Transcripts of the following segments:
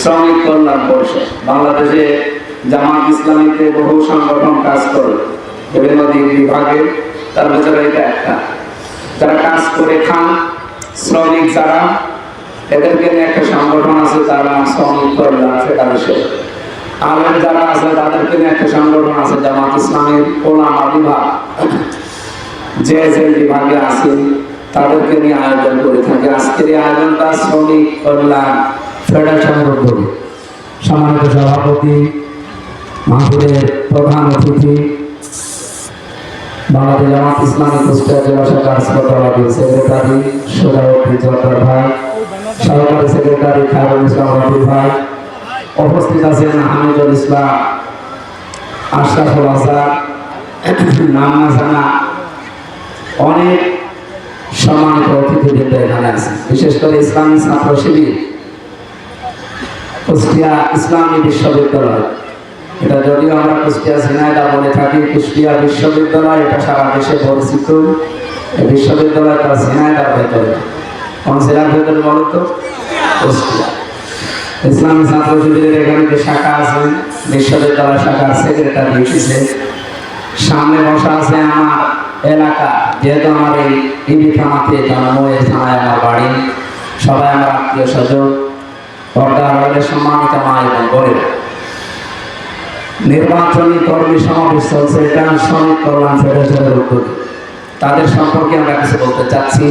শ্রমিক কল্যাণ পরিষদ। বাংলাদেশে জামাত ইসলামীতে বহু সংগঠন কাজ করে। বিভিন্ন দিক বিভাগে তার ভিতরে এটা একটা। যারা কাজ করে খান, শ্রমিক যারা, এদেরকে নিয়ে একটা সংগঠন আছে, তার শ্রমিক কল্যাণ ফেডারেশন আলেম যারা আছে, তাদেরকে নিয়ে একটা সংগঠন আছে, জামাত ইসলামের ওলামা বিভাগ। যে যে বিভাগে আছে তাদেরকে নিয়ে আয়োজন করে থাকে। আজকের এই আয়োজনটা শ্রমিক কল্যাণ। উদ্যোগে সম্মানিত সভাপতি, মাহফিলের প্রধান অতিথি, বাংলাদেশ জামাত ইসলামী কুষ্টিয়া জেলা শাখার সেক্রেটারি সোজাউদ্দিন জব্বার ভাই, সহকারী সেক্রেটারি খায়রুল ইসলাম ভাই, উপস্থিত আছেন হামিদুল ইসলাম, আশরাফুল নামনা জানা অনেক সম্মানিত অতিথিবৃন্দ এখানে আছে বিশেষ করে ইসলামী ছাত্র শিবির কুষ্টিয়া ইসলামী বিশ্ববিদ্যালয়। এটা যদিও আমরা কুষ্টিয়া ঝিনাইদা বলে থাকি, কুষ্টিয়া বিশ্ববিদ্যালয়, এটা সারা দেশে পরিচিত। এই বিশ্ববিদ্যালয়টা ঝিনাইদার ভেতরে কোন জেলার ভেতরে বলো তো? কুষ্টিয়া। ইসলামী ছাত্র শিবিরের এখানে যে শাখা আছে, বিশ্ববিদ্যালয় শাখার সেক্রেটারি এসেছে সামনে বসা আছে আমার এলাকা, যেহেতু আমার এই ইবি থানাতে জন্ম, এই থানায় আমার বাড়ি। সবাই আমার আত্মীয় স্বজন। পর্দার আড়ালে সম্মানিত মা এবং বোনেরা। নির্বাচনী কর্মী সমাবেশ চলছে শ্রমিক কল্যাণ ফেডারেশনের উদ্যোগে। তাদের সম্পর্কে আমরা কিছু বলতে চাচ্ছি।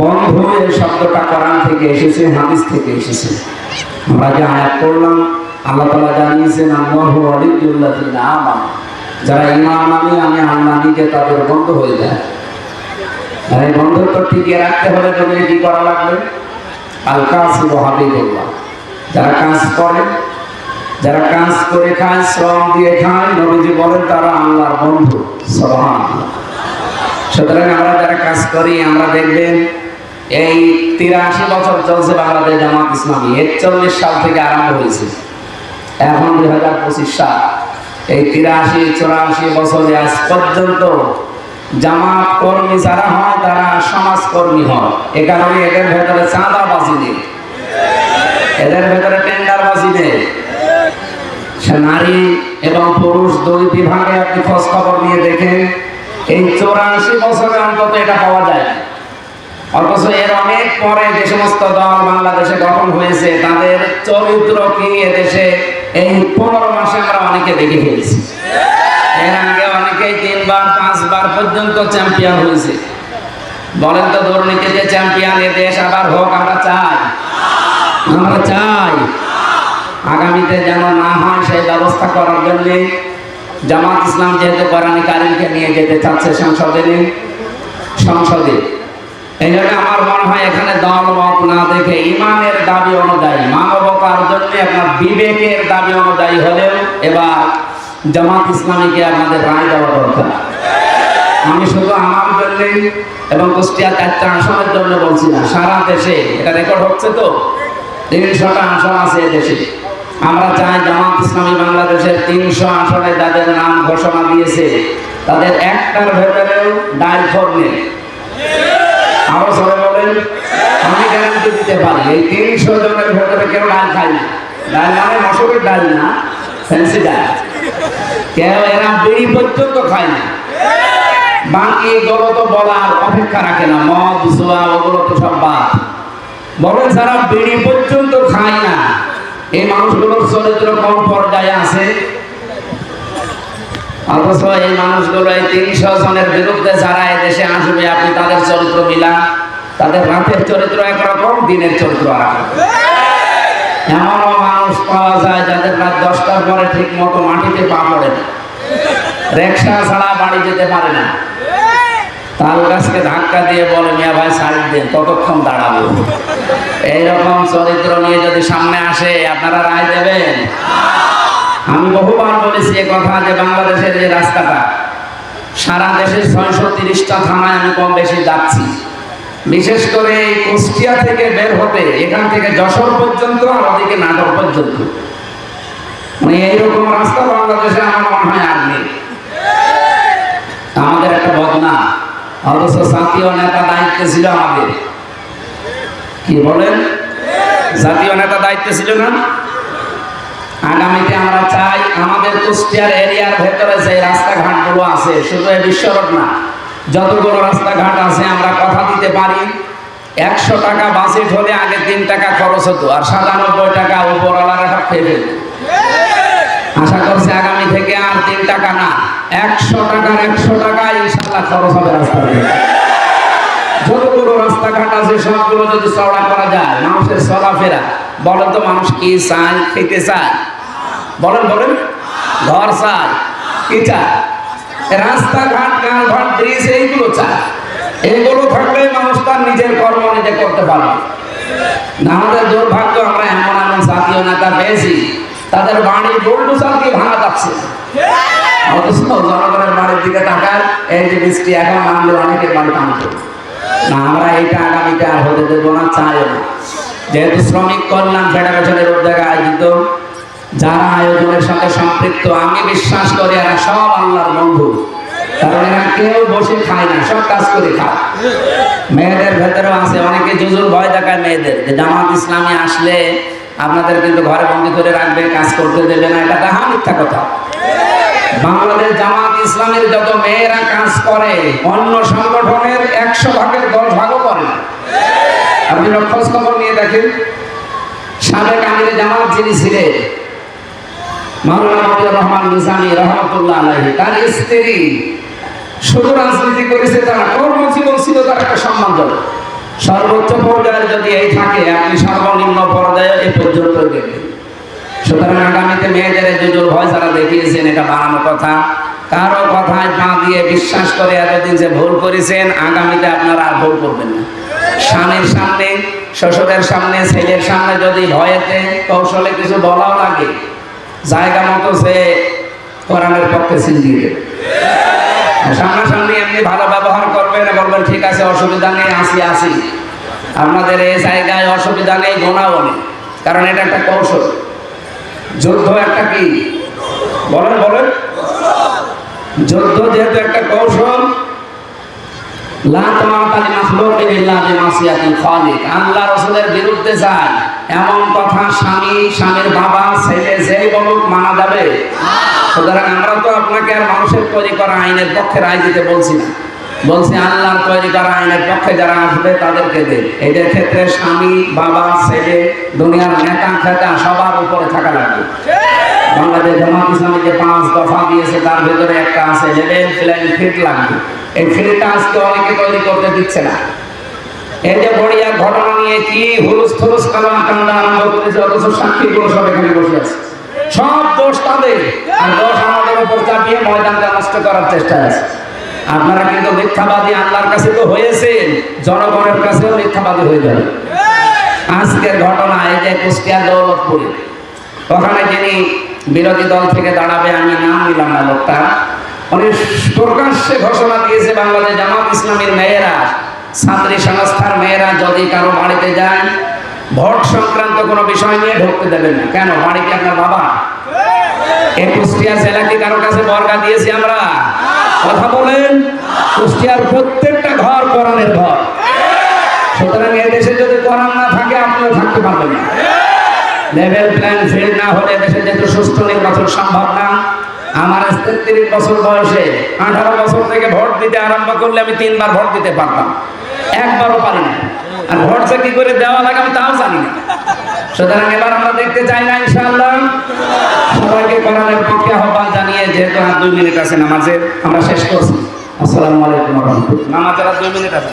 বন্ধু এই শব্দটা কোরআন থেকে এসেছে, হাদিস থেকে এসেছে। আমরা যে আয়াত করলাম আল্লাহ তালা জানিয়েছেন, আল্লাহু আলিউল্লাহিনা আমানু। যারা ইমান আনি আমি আল্লাহ তাদের বন্ধু হয়ে যায়। আর এই বন্ধুত্ব টিকিয়ে রাখতে হলে তুমি কি করা লাগবে? আল কাসিব হাবিবুল্লাহ। যারা কাজ করে, যারা কাজ করে খায়, শ্রম দিয়ে খায়, নবীজি বলেন তারা আল্লাহর বন্ধু, সুবহানাল্লাহ। সুতরাং আমরা যারা কাজ করি, আমরা দেখবেন এই তিরাশি বছর চলছে বাংলাদেশ জামাত ইসলামী। একচল্লিশ সাল থেকে আরম্ভ হয়েছে। এখন দুই হাজার পঁচিশ সাল। এই তিরাশি, চুরাশি বছরে আজ পর্যন্ত জামাত কর্মী যারা হয়, তারা সমাজ কর্মী হয়। এ কারণে এদের ভেতরে চাঁদাবাজি নেই। এদের ভেতরে টেন্ডারবাজি নেই। নারী এবং পুরুষ দুই বিভাগে আপনি খোঁজ খবর নিয়ে দেখেন, এই চৌরাশি বছরে অন্তত এটা পাওয়া যায়। অথচ এর অনেক পরে যে সমস্ত দল বাংলাদেশে গঠন হয়েছে, তাদের চরিত্র কি এদেশে এই পনেরো মাসে আমরা অনেকে দেখে ফেলেছি। পর্যন্ত চ্যাম্পিয়ন হয়েছে। বলেন তো দুর্নীতিতে চ্যাম্পিয়ন এ দেশ আবার হোক, আমরা চাই। আমরা চাই। আগামীতে যেন না হয় সেই ব্যবস্থা করার জন্য জামাত ইসলাম যেহেতু কোরআন কারিমকে নিয়ে যেতে চাচ্ছে সংসদে সংসদে। এই জন্য আমার মনে হয় এখানে দল মত না দেখে ইমানের দাবি অনুযায়ী, মানবতার জন্য আপনার বিবেকের দাবি অনুযায়ী হলেও এবার জামাত ইসলামীকে আপনাদের রায় দেওয়া দরকার। আমি শুধু আমার জন্য এবং কুষ্টিয়া চারটা আসনের জন্য বলছি না সারা দেশে। এটা রেকর্ড হচ্ছে তো? তিনশোটা আসন আছে দেশে। আমরা চাই জামাত ইসলামী বাংলাদেশের তিনশো আসনে যাদের নাম ঘোষণা দিয়েছে, তাদের একটার ভেতরেও ডাইল ফোর নেই। আরও সবাই বলেন, আমি গ্যারান্টি দিতে পারি, এই তিনশো জনের ভেতরে কেউ ডাল খায় না। ডাল মানে মশকের ডাল না ফ্যান্সি ডাল কেউ এরা বিড়ি পর্যন্ত খায় না। বাকি এগুলো বলার অপেক্ষা রাখে না, মদ, জোয়া, ওগুলো তো সব বাদ। বলেন যারা বিড়ি পর্যন্ত খায় না, এই মানুষগুলোর চরিত্র কোন পর্যায়ে আছে? অথচ এই মানুষগুলো এই তিনশো জনের বিরুদ্ধে যারা দেশে আসবে, আপনি তাদের চরিত্র মিলান তাদের রাতের চরিত্র একরকম, দিনের চরিত্র আর এমনও মানুষ পাওয়া যায় যাদের রাত দশটার পরে ঠিক মতো মাটিতে পা পড়ে না। রিক্সা ছাড়া বাড়ি যেতে পারে না। তাল গাছকে ধাক্কা দিয়ে বলে, মিয়া ভাই সাইড দেন, কতক্ষণ দাঁড়াবো? এইরকম চরিত্র নিয়ে যদি সামনে আসে, আপনারা রায় দেবেন? আমি বহুবার বলেছি এ কথা যে বাংলাদেশের যে রাস্তাটা, সারা দেশের ছয়শো তিরিশটা থানায় আমি কম বেশি যাচ্ছি। বিশেষ করে এই কুষ্টিয়া থেকে বের হতে, এখান থেকে যশোর পর্যন্ত আর ওদিকে নাটক পর্যন্ত। মানে এইরকম রাস্তা বাংলাদেশে আমার মনে হয় আর নেই আমাদের একটা বদনাম অথচ জাতীয় নেতা দায়িত্বে ছিল আমাদের। কি বলেন? জাতীয় নেতা দায়িত্বে ছিল না? আগামীতে আমরা চাই আমাদের কুষ্টিয়ার এরিয়ার ভেতরে যে রাস্তাঘাটগুলো আছে, শুধু বিশ্বরোড না, যতগুলো রাস্তাঘাট আছে আমরা কথা দিতে পারি। একশো টাকা বাজেট হলে আগে তিন টাকা খরচ হতো, আর সাতানব্বই টাকা উপরওয়ালারা খেয়ে ফেলত। আশা করছি আগামী তিন টাকা না। একশো টাকার একশো টাকা ইনশাল্লাহ খরচ হবে রাস্তাতে যতগুলো রাস্তাঘাট আছে, সবগুলো যদি চওড়া করা যায়, মানুষের চলাফেরা বলেন তো মানুষ কি চায়, খেতে চায়? বলেন বলেন। ঘর চায়, কি চায়? রাস্তাঘাট কালঘাট ব্রিজ, এইগুলো চায়। এইগুলো থাকলে মানুষ তার নিজের কর্ম নিজে করতে পারবে আমাদের দুর্ভাগ্য, আমরা এমন এমন জাতীয় নেতা পেয়েছি, তাদের বাড়ি ভাঙা যাচ্ছে। সম্পৃক্ত, আমি বিশ্বাস করি সব আল্লাহর বন্ধু। কারণ কেউ বসে খায় না, সব কাজ করে খায়। মেয়েদের ভেতরেও আছে, অনেকে জুজুর ভয় দেখায় মেয়েদের, যে জামাত ইসলামী আসলে আপনাদের কিন্তু ঘরে বন্দি করে রাখবে, কাজ করতে দেবে না, এটা তাহা মিথ্যা কথা। বাংলাদেশ জামাত ইসলামের যত মেয়েরা কাজ করে, অন্য সংগঠনের একশো ভাগের দশ ভাগও করে আপনি খোঁজ খবর নিয়ে দেখেন সাবেক আমিরে জামাত যিনি ছিলেন, মাওলানা রহমান নিজামী রহমতুল্লাহ তার স্ত্রী শুধু রাজনীতি করেছে, তারা কর্মজীবন ছিল, তার একটা সম্মানজনক সর্বোচ্চ পর্যায়ে যদি এই থাকে, আপনি সর্বনিম্ন পর্যায়ে এ পর্যন্ত দেখবেন। সুতরাং আগামীতে মেয়েদের জুজুর ভয় যারা দেখিয়েছেন, এটা বানানো কথা। কারও কথায় পা দিয়ে বিশ্বাস করে এতদিন যে ভুল করেছেন, আগামীতে আপনারা আর ভুল করবেন না। স্বামীর সামনে, শ্বশুরের সামনে, ছেলের সামনে যদি ভয়েতে, কৌশলে কিছু বলাও লাগে, জায়গা মতো সে কোরআনের পক্ষে সিল দেবে। সামনাসামনি এমনি ভালো ব্যবহার করবেন, বলবেন, ঠিক আছে, অসুবিধা নেই, আসি আসি। আপনাদের এই জায়গায় অসুবিধা নেই, গোনাও নেই। কারণ এটা একটা কৌশল। যুদ্ধ একটা কি? বলেন বলেন। যুদ্ধ যেহেতু একটা কৌশল আল্লাহ বিরুদ্ধে যায়, এমন কথা স্বামী, স্বামীর বাবা, ছেলে যাবে। আমরা তো আপনাকে আর মানুষের তৈরি করা আইনের পক্ষে রায় দিতে বলছি না। বলছি আল্লাহর তৈরি করা আইনের পক্ষে যারা আসবে তাদেরকে দেন এদের ক্ষেত্রে স্বামী, বাবা, ছেলে, দুনিয়ার নেতা, খেতা, সবার উপরে থাকা লাগবে। বাংলাদেশ জামাত ইসলামী যে পাঁচ দফা দিয়েছে, তার ভেতরে একটা আছে লেভেল প্লেন ফিট লাগবে। এই ফিল্ডটা আজকে অনেকে তৈরি করতে দিচ্ছে না। এই যে বড়িয়ার ঘটনা নিয়ে কি হুলুস থুলুস কালাম কান্ডা আরম্ভ করেছে, অথচ সাক্ষীগুলো সব এখানে বসে আছে। সব দোষ তাদের। আর দোষ আমাদের উপর চাপিয়ে ময়দানটা নষ্ট করার চেষ্টা আছে। আপনারা কিন্তু মিথ্যাবাদী আল্লাহর কাছে তো হয়েছেন, জনগণের কাছেও মিথ্যাবাদী হয়ে যাবে। আজকের ঘটনা এই যে কুষ্টিয়া দৌলতপুরে। ওখানে যিনি বিরোধী দল থেকে দাঁড়াবে, আমি নাম নিলাম না লোকটা। উনি প্রকাশ্যে ঘোষণা দিয়েছে, বাংলাদেশ জামাত ইসলামের মেয়েরা, ছাত্রী সংস্থার মেয়েরা যদি কারও বাড়িতে যায়, ভোট সংক্রান্ত কোনো বিষয় নিয়ে ঢুকতে দেবেন না। কেন? বাড়িতে আপনার বাবা? এই কুষ্টিয়া জেলা কি কারও কাছে বর্গা দিয়েছি আমরা? কথা বলেন, কুষ্টিয়ার প্রত্যেকটা ঘর কোরআনের ঘর। সুতরাং এদেশে যদি কোরআন না থাকে, আপনিও থাকতে পারবেন না। লেভেল প্ল্যান ফেল না হলে দেশে যেহেতু সুষ্ঠু নির্বাচন সম্ভব না, আমার তেত্রিশ বছর বয়সে আঠারো বছর থেকে ভোট দিতে আরম্ভ করলে আমি তিনবার ভোট দিতে পারতাম। একবারও পারি না আর ভোট কি করে দেওয়া লাগে আমি তাও জানি না। সুতরাং এবার আমরা দেখতে চাই না, ইনশাআল্লাহ। সবাইকে কোরআনের পক্ষে আহ্বান জানিয়ে, যেহেতু আর দুই মিনিট আছে নামাজের, আমরা শেষ করছি। আসসালামু আলাইকুম নামাজের আর দুই মিনিট আছে।